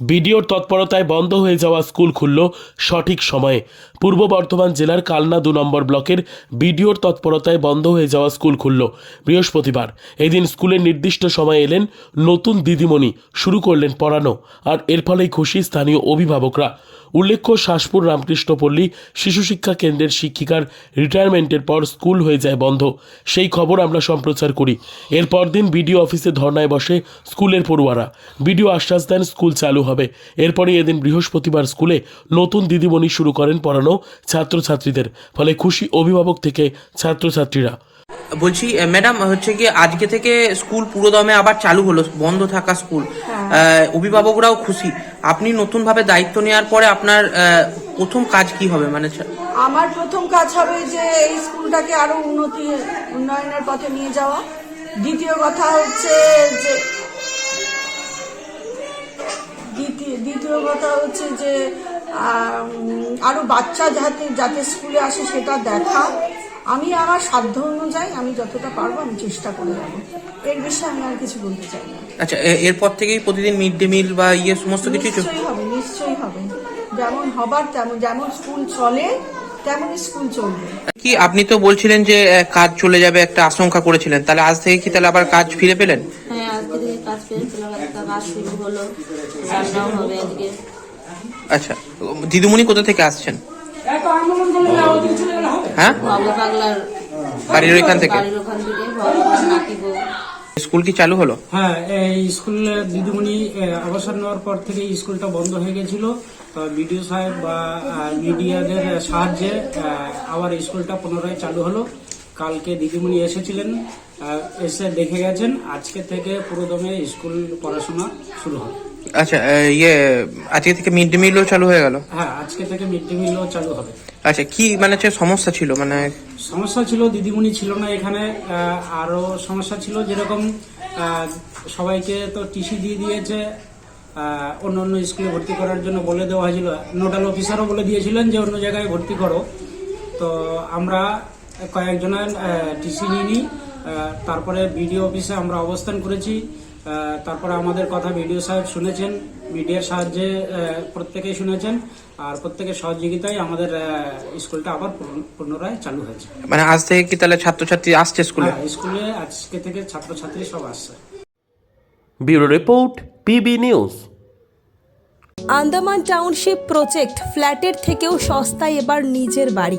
বিডিওর তৎপরতায় বন্ধ হয়ে যাওয়া স্কুল খুলল সঠিক সময়ে। পূর্ব বর্ধমান জেলার কালনা দু নম্বর ব্লকের বিডিওর তৎপরতায় বন্ধ হয়ে যাওয়া স্কুল খুলল বৃহস্পতিবার। এদিন স্কুলের নির্দিষ্ট সময়ে এলেন নতুন দিদিমণি, শুরু করলেন পড়ানো আর এর ফলেই খুশি স্থানীয় অভিভাবকরা। উল্লেখ্য, শাসপুর রামকৃষ্ণপল্লী শিশু শিক্ষা কেন্দ্রের শিক্ষিকার রিটায়ারমেন্টের পর স্কুল হয়ে যায় বন্ধ। সেই খবর আমরা সম্প্রচার করি। এরপর দিন বিডিও অফিসে ধর্নায় বসে স্কুলের পড়ুয়ারা। বিডিও আশ্বাস দেন স্কুল চালু হবে। এরপরে এদিন বৃহস্পতিবার স্কুলে নতুন দিদিমণি শুরু করেন পড়ানো ছাত্রছাত্রীদের। ফলে খুশি অভিভাবক থেকে ছাত্রছাত্রীরা। বলছি ম্যাডাম হচ্ছে কি আজকে থেকে স্কুল পুরোদমে আবার চালু হলো বন্ধ থাকা স্কুল। আহ, অভিভাবকরাও খুশি। আপনি নতুন ভাবে দায়িত্ব নেওয়ার পরে আপনার আহ, প্রথম কাজ কি হবে? মানে আমার প্রথম কাজ হবে যে এই স্কুলটাকে আরও উন্নতি উন্নয়নের পথে নিয়ে যাওয়া। দ্বিতীয় কথা হচ্ছে হচ্ছে যে আরও বাচ্চা যাতে যাতে স্কুলে আসে সেটা দেখা। আমি আমার সাধ্য অনুযায়ী আমি যতটা পারব আমি চেষ্টা করে যাব। এর বিষয়ে আমি আর কিছু বলতে চাই না। আচ্ছা এরপর থেকেই প্রতিদিন মিড ডে মিল বা ইয়ে সমস্ত কিছু নিশ্চয়ই হবে নিশ্চয়ই হবে। যেমন হবার তেমন যেমন স্কুল চলে তেমনই স্কুল চলবে। কি আপনি তো বলছিলেন যে কাজ চলে যাবে একটা আশঙ্কা করেছিলেন। তাহলে আজ থেকে কি তাহলে আবার কাজ ফিরে পেলেন? হ্যাঁ আজকে থেকে কাজ পেয়েছিলাম একটা কাজ শুরু হলো রান্নাও হবে আজকে। আচ্ছা দিদিমণি কোথা থেকে আসছেন? হ্যাঁ? বাড়ির ওইখান থেকে। স্কুল কি চালু হলো? হ্যাঁ এই স্কুলে দিদিমণি অবসর নেওয়ার পর থেকে স্কুলটা বন্ধ হয়ে গেছিল। বিডিও সাহেব বা মিডিয়াদের সাহায্যে আবার স্কুলটা পুনরায় চালু হলো। কালকে দিদিমণি এসেছিলেন এসে দেখে গেছেন। আজকে থেকে পুরোদমে স্কুল পড়াশোনা শুরু হবে। আচ্ছা ইয়ে আজকে থেকে মিড ডে মিলও চালু হয়ে গেল? হ্যাঁ আজকে থেকে মিড ডে মিলও চালু হবে। আচ্ছা কি মানে হচ্ছে সমস্যা ছিল? মানে সমস্যা ছিল দিদিমণি ছিল না এখানে আহ, আরও সমস্যা ছিল যেরকম সবাইকে তো টিসি দিয়ে দিয়েছে অন্য অন্য স্কুলে ভর্তি করার জন্য বলে দেওয়া হয়েছিল। নোডাল অফিসারও বলে দিয়েছিলেন যে অন্য জায়গায় ভর্তি করো। তো আমরা কয়েকজনের টিসি নিয়ে নিই তারপরে বিডিও অফিসে আমরা অবস্থান করেছি। তারপরে আমাদের কথা বিডিও সাহেব শুনেছেন মিডিয়ার সাহায্যে প্রত্যেকেই শুনেছেন আর প্রত্যেকের সহযোগিতায় আমাদের স্কুলটা আবার পুনরায় চালু হয়েছে। মানে আজ থেকে কি তাহলে ছাত্রছাত্রী আসছে স্কুলে? হ্যাঁ স্কুলে আজকে থেকে ছাত্রছাত্রী সব আসছে। Bureau report PB news. Andaman township project ফ্ল্যাটের থেকেও সস্তায় এবার নিজের বাড়ি।